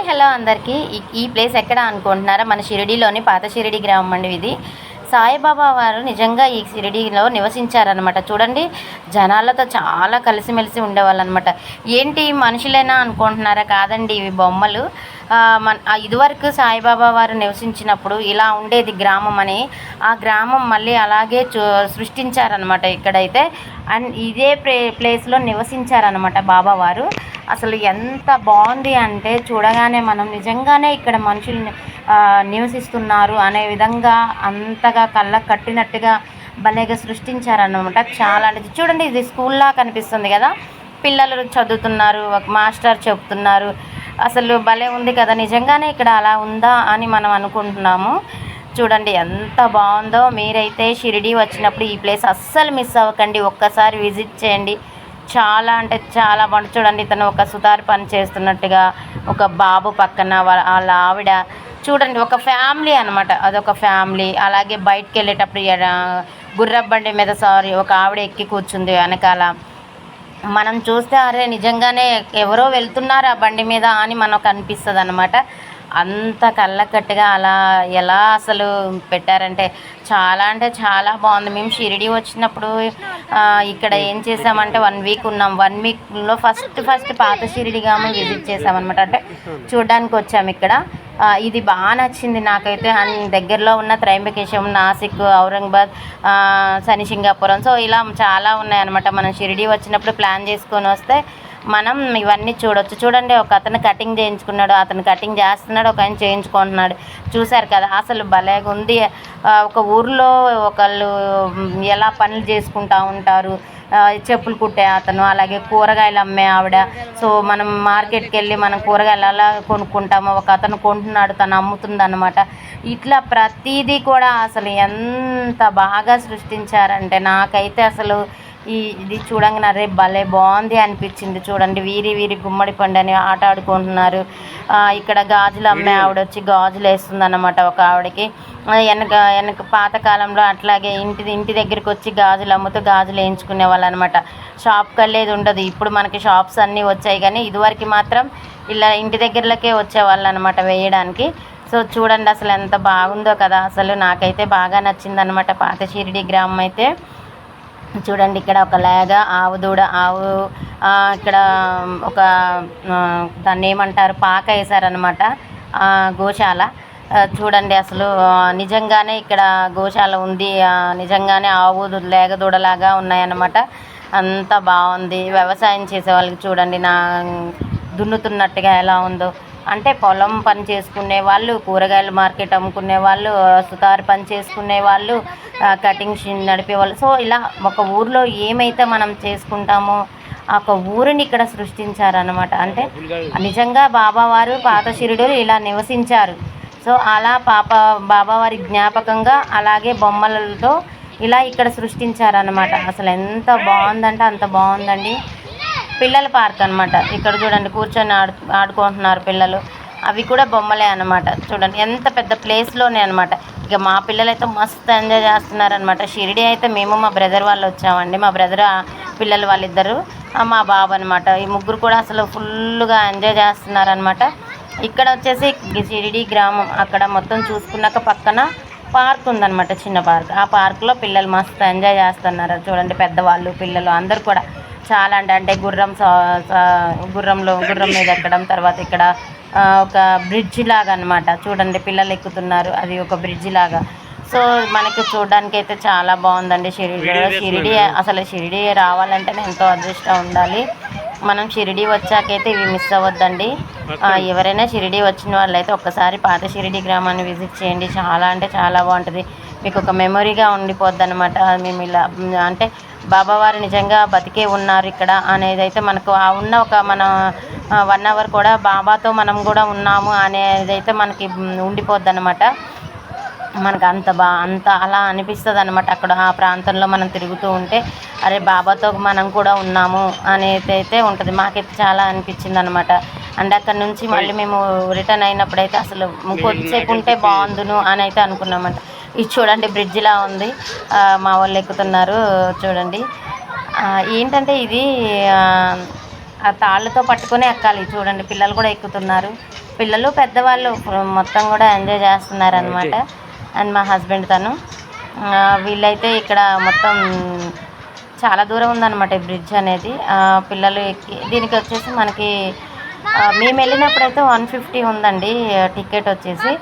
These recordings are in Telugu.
హాయ్ హలో అందరికీ. ఈ- ప్లేస్ ఎక్కడ అనుకుంటున్నారా? మన షిరిడీలోని పాత షిరిడి గ్రామం అండి ఇది. సాయిబాబా వారు నిజంగా ఈ షిరిడీలో నివసించారనమాట చూడండి జనాలతో చాలా కలిసిమెలిసి ఉండేవాళ్ళు అనమాట ఏంటి మనుషులేనా అనుకుంటున్నారా? కాదండి ఇవి బొమ్మలు. మన ఇదివరకు సాయిబాబా వారు నివసించినప్పుడు ఇలా ఉండేది గ్రామం అని. ఆ గ్రామం మళ్ళీ అలాగే చూ సృష్టించారనమాట ఇక్కడైతే. అండ్ ఇదే ప్లే ప్లేస్లో నివసించారనమాట బాబా వారు. అసలు ఎంత బాగుంది అంటే చూడగానే మనం నిజంగానే ఇక్కడ మనుషులు నివసిస్తున్నారు అనే విధంగా అంతగా కళ్ళకు కట్టినట్టుగా భలేగా సృష్టించారన్నమాట చాలా అంటే. చూడండి ఇది స్కూల్లా కనిపిస్తుంది కదా. పిల్లలు చదువుతున్నారు ఒక మాస్టర్ చెప్తున్నారు. అసలు భలే ఉంది కదా. నిజంగానే ఇక్కడ అలా ఉందా అని మనం అనుకుంటున్నాము. చూడండి ఎంత బాగుందో. మీరైతే షిరిడి వచ్చినప్పుడు ఈ ప్లేస్ అస్సలు మిస్ అవ్వకండి. ఒక్కసారి విజిట్ చేయండి. చాలా అంటే చాలా వంట చూడండి ఇతను ఒక సుతారు పని చేస్తున్నట్టుగా ఒక బాబు పక్కన వాళ్ళ వాళ్ళ ఆవిడ. చూడండి ఒక ఫ్యామిలీ అనమాట అదొక ఫ్యామిలీ. అలాగే బయటకు వెళ్ళేటప్పుడు ఎడ- బండి మీద సారీ ఒక ఆవిడ ఎక్కి కూర్చుంది వెనకాల. మనం చూస్తే అరే నిజంగానే ఎవరో వెళ్తున్నారు ఆ బండి మీద అని మనకు అనిపిస్తుంది అనమాట అంత కళ్ళకట్టుగా అలా ఎలా అసలు పెట్టారంటే చాలా అంటే చాలా బాగుంది. మేము షిరిడి వచ్చినప్పుడు ఇక్కడ ఏం చేసామంటే వన్ వీక్ ఉన్నాం. వన్ వీక్లో ఫస్ట్ ఫస్ట్ పాత షిరిడిగా విజిట్ చేసామన్నమాట. అంటే చూడడానికి వచ్చాము ఇక్కడ. ఇది బాగా నచ్చింది నాకైతే. దగ్గరలో ఉన్న త్రయంబకేశం నాసిక్ ఔరంగాబాద్ శని సింగాపురం. సో ఇలా చాలా ఉన్నాయన్నమాట. మనం షిరిడి వచ్చినప్పుడు ప్లాన్ చేసుకొని వస్తే మనం ఇవన్నీ చూడొచ్చు. చూడండి ఒక అతను కటింగ్ చేయించుకున్నాడు అతను కటింగ్ చేస్తున్నాడు ఒక ఆయన చేయించుకుంటున్నాడు. చూశారు కదా అసలు భలేగా ఉంది ఒక ఊర్లో ఒకళ్ళు ఎలా పనులు చేసుకుంటా ఉంటారు. చెప్పులు కుట్టే అతను అలాగే కూరగాయలు అమ్మే ఆవిడ. సో మనం మార్కెట్కి వెళ్ళి మనం కూరగాయలు అలా కొనుక్కుంటామో ఒక అతను కొంటున్నాడు తను అమ్ముతుంది అనమాట ఇట్లా ప్రతిదీ కూడా అసలు ఎంత బాగా సృష్టించారంటే నాకైతే అసలు ఈ ఇది చూడంగానే అరే భలే బాగుంది అనిపించింది చూడండి. వీరి వీరి గుమ్మడి పండు అని ఆట ఆడుకుంటున్నారు. ఇక్కడ గాజులు అమ్మే ఆవిడ వచ్చి గాజులు వేస్తుంది అన్నమాట ఒక ఆవిడకి. వెనక వెనక పాతకాలంలో అట్లాగే ఇంటి ఇంటి దగ్గరికి వచ్చి గాజులు అమ్ముతూ గాజులు వేయించుకునే వాళ్ళు అనమాట షాప్కి వెళ్ళేది ఉండదు. ఇప్పుడు మనకి షాప్స్ అన్నీ వచ్చాయి కానీ ఇదివరకు మాత్రం ఇలా ఇంటి దగ్గరలకే వచ్చేవాళ్ళు అనమాట వేయడానికి. సో చూడండి అసలు ఎంత బాగుందో కదా. అసలు నాకైతే బాగా నచ్చింది అనమాట పాత షిరిడి గ్రామం అయితే. చూడండి ఇక్కడ ఒక లేగ ఆవు దూడ ఆవు ఇక్కడ ఒక దాన్ని ఏమంటారు పాక వేసారనమాట గోశాల. చూడండి అసలు నిజంగానే ఇక్కడ గోశాల ఉంది నిజంగానే ఆవు లేగ దూడలాగా ఉన్నాయన్నమాట. అంత బాగుంది. వ్యవసాయం చేసే వాళ్ళకి చూడండి నా దున్నుతున్నట్టుగా ఎలా ఉందో. అంటే పొలం పని చేసుకునే వాళ్ళు కూరగాయల మార్కెట్ అమ్ముకునే వాళ్ళు సుతారు పని చేసుకునే వాళ్ళు కటింగ్ నడిపే వాళ్ళు. సో ఇలా ఒక ఊర్లో ఏమైతే మనం చేసుకుంటామో ఒక ఊరిని ఇక్కడ సృష్టించారనమాట అంటే నిజంగా బాబావారు పాత శిరుడులు ఇలా నివసించారు. సో అలా పాప బాబావారి జ్ఞాపకంగా అలాగే బొమ్మలతో ఇలా ఇక్కడ సృష్టించారనమాట అసలు ఎంత బాగుందంటే అంత బాగుందండి. పిల్లల పార్క్ అనమాట ఇక్కడ చూడండి కూర్చొని ఆడు ఆడుకుంటున్నారు పిల్లలు. అవి కూడా బొమ్మలే అనమాట చూడండి ఎంత పెద్ద ప్లేస్లోనే అనమాట ఇక మా పిల్లలు అయితే మస్తు ఎంజాయ్ చేస్తున్నారనమాట షిరిడి అయితే మేము మా బ్రదర్ వాళ్ళు వచ్చామండి. మా బ్రదర్ పిల్లలు వాళ్ళిద్దరు ఆ, మా బాబు అనమాట ఈ ముగ్గురు కూడా అసలు ఫుల్గా ఎంజాయ్ చేస్తున్నారనమాట ఇక్కడ వచ్చేసి షిరిడి గ్రామం. అక్కడ మొత్తం చూసుకున్నాక పక్కన పార్క్ ఉందన్నమాట చిన్న పార్క్. ఆ పార్క్లో పిల్లలు మస్తు ఎంజాయ్ చేస్తున్నారు. చూడండి పెద్దవాళ్ళు పిల్లలు అందరు కూడా. చాలా అంటే అంటే గుర్రం గుర్రంలో గుర్రం మీద ఎక్కడం తర్వాత ఇక్కడ ఒక బ్రిడ్జ్ లాగా అనమాట చూడండి పిల్లలు ఎక్కుతున్నారు. అది ఒక బ్రిడ్జ్ లాగా. సో మనకి చూడడానికి అయితే చాలా బాగుందండి షిరిడి షిరిడి అసలు షిరిడి రావాలంటేనే ఎంతో అదృష్టం ఉండాలి. మనం షిరిడి వచ్చాకైతే ఇవి మిస్ అవ్వద్దండి. ఎవరైనా షిరిడి వచ్చిన వాళ్ళైతే ఒక్కసారి పాత షిరిడి గ్రామాన్ని విజిట్ చేయండి. చాలా అంటే చాలా బాగుంటుంది. మీకు ఒక మెమొరీగా ఉండిపోద్ది అనమాట మేము ఇలా అంటే బాబావారు నిజంగా బతికే ఉన్నారు ఇక్కడ అనేది అయితే మనకు ఆ ఉన్న ఒక మన వన్ అవర్ కూడా బాబాతో మనం కూడా ఉన్నాము అనేది అయితే మనకి ఉండిపోద్ది అనమాట మనకు అంత బా అంత అలా అనిపిస్తుంది అనమాట అక్కడ ఆ ప్రాంతంలో మనం తిరుగుతూ ఉంటే. అరే బాబాతో మనం కూడా ఉన్నాము అనేది అయితే ఉంటుంది. మాకైతే చాలా అనిపించింది అనమాట అండ్ అక్కడ నుంచి మళ్ళీ మేము రిటర్న్ అయినప్పుడైతే అసలు కొద్దిసేపు ఉంటే బాగుందును అని అయితే అనుకున్నామంట. ఇది చూడండి బ్రిడ్జిలా ఉంది. మా వాళ్ళు ఎక్కుతున్నారు చూడండి. ఏంటంటే ఇది ఆ, తాళ్ళతో పట్టుకొని ఎక్కాలి. చూడండి పిల్లలు కూడా ఎక్కుతున్నారు. పిల్లలు పెద్దవాళ్ళు మొత్తం కూడా ఎంజాయ్ చేస్తున్నారు అనమాట అండ్ మా హస్బెండ్ తను. వీళ్ళైతే ఇక్కడ మొత్తం చాలా దూరం ఉందన్నమాట ఈ బ్రిడ్జ్ అనేది. పిల్లలు ఎక్కి దీనికి వచ్చేసి మనకి మేము వెళ్ళినప్పుడైతే వన్ ఫిఫ్టీ ఉందండి టికెట్ వచ్చేసి.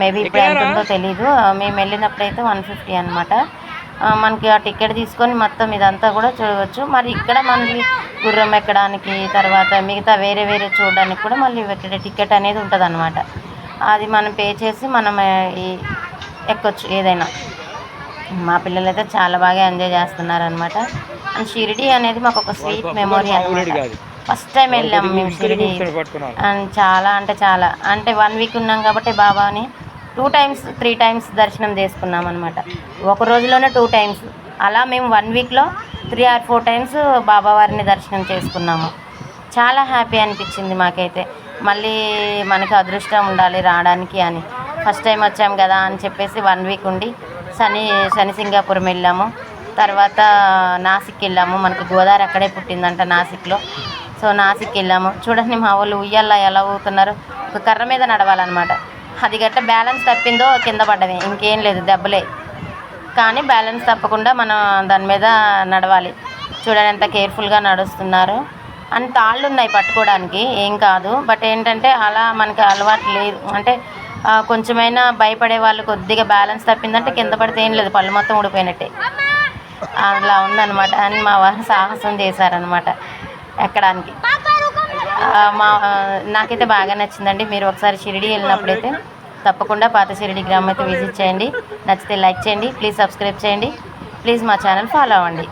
మేబీ ఇప్పుడు ఎంత ఉందో తెలీదు. మేము వెళ్ళినప్పుడైతే వన్ ఫిఫ్టీ అనమాట మనకి ఆ టికెట్ తీసుకొని మొత్తం ఇదంతా కూడా చూడవచ్చు. మరి ఇక్కడ మనకి గుర్రం ఎక్కడానికి తర్వాత మిగతా వేరే వేరే చూడడానికి కూడా మళ్ళీ ఇక్కడ టికెట్ అనేది ఉంటుంది అది మనం పే చేసి మనం ఎక్కొచ్చు ఏదైనా. మా పిల్లలు అయితే చాలా బాగా ఎంజాయ్ చేస్తున్నారు అనమాట అండ్ షిరిడి అనేది మాకు ఒక స్వీట్ మెమొరీ అనమాట ఫస్ట్ టైం వెళ్ళాం మేము షిరిడి అండ్ చాలా అంటే చాలా. అంటే వన్ వీక్ ఉన్నాం కాబట్టి బాబాని టూ టైమ్స్ త్రీ టైమ్స్ దర్శనం చేసుకున్నాం అనమాట ఒక రోజులోనే టూ టైమ్స్ అలా మేము వన్ వీక్లో three or four times Baba వారిని దర్శనం చేసుకున్నాము. చాలా హ్యాపీ అనిపించింది మాకైతే. మళ్ళీ మనకి అదృష్టం ఉండాలి రావడానికి అని. ఫస్ట్ టైం వచ్చాం కదా అని చెప్పేసి వన్ వీక్ ఉండి శని శని సింగాపురం వెళ్ళాము. తర్వాత నాసిక్ వెళ్ళాము. మనకి గోదావరి అక్కడే పుట్టిందంట నాసిక్లో. సో నాసిక్ వెళ్ళాము. చూడండి మా వాళ్ళు ఉయ్యాల ఎలా ఊగుతున్నారు. ఒక కర్ర మీద నడవాలన్నమాట. అది గట్ట బ్యాలెన్స్ తప్పిందో కింద పడ్డమే ఇంకేం లేదు దెబ్బలే. కానీ బ్యాలెన్స్ తప్పకుండా మనం దాని మీద నడవాలి. చూడండి ఎంత కేర్ఫుల్గా నడుస్తున్నారు. అండ్ తాళ్ళు ఉన్నాయి పట్టుకోవడానికి ఏం కాదు. బట్ ఏంటంటే అలా మనకి అలవాటు లేదు. అంటే కొంచెమైనా భయపడే వాళ్ళు కొద్దిగా బ్యాలెన్స్ తప్పిందంటే కింద పడితే ఏం లేదు. పళ్ళు మొత్తం ఊడిపోయినట్టే. అలా ఉందన్నమాట. అని మా వారు సాహసం చేశారనమాట ఎక్కడానికి. మా నాకైతే బాగా నచ్చిందండి. మీరు ఒకసారి షిరిడి వెళ్ళినప్పుడైతే తప్పకుండా పాత షిరిడి గ్రామం అయితే విజిట్ చేయండి. నచ్చితే లైక్ చేయండి. ప్లీజ్ సబ్స్క్రైబ్ చేయండి. ప్లీజ్ మా ఛానల్ ఫాలో అవ్వండి.